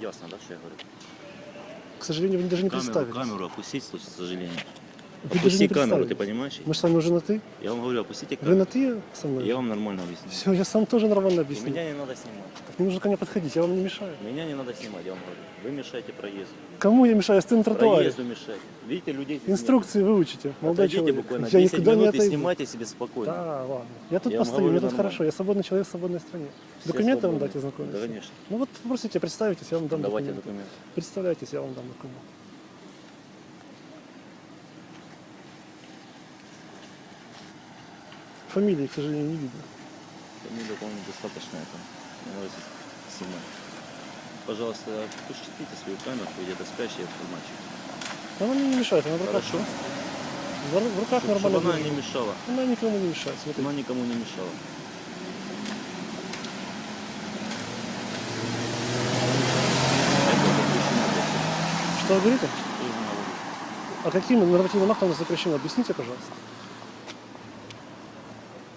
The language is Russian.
Ясно, да, что я говорю? К сожалению, вы даже не Камеру, представились. камеру опустить, к сожалению. Вы даже Опусти камеру, ты понимаешь? Мы же с вами уже на «ты». Я вам говорю, опустите Вы камеру. на «ты» со мной? Я вам нормально объясню. Все, я сам тоже нормально И объясню. меня не надо снимать. Так не нужно ко мне подходить, я вам не мешаю. Меня не надо снимать, я вам говорю. Вы мешаете проезду. Кому я мешаю? Я стою на тротуаре. Проезду мешаете. Видите, людей здесь нет. Инструкции выучите, молодой Отойдите человек. буквально Я 10 никуда не минут и отойду. снимайте себе спокойно. Да, ладно. Я тут Я вам постою, мне тут нормально. хорошо. Я свободный человек в свободной стране. Все Документы вам свободны. дать ознакомиться? Да, конечно. Ну вот попросите, представитесь, я вам дам Давайте документы. документы. Представляйтесь, я вам дам документы. Фамилии, к сожалению, не видно. Фамилию, по-моему, достаточно это. Снимать. Пожалуйста, пустите свою камеру, где-то спящий автоматчик. Она мне не мешает, она в руках. Хорошо? В ру- в руках Чтобы нормально она держит. не мешала. Она никому не мешает, смотрите. Она никому не мешала. Что вы говорите? Я? А каким нормативным актом это запрещено? Объясните, пожалуйста.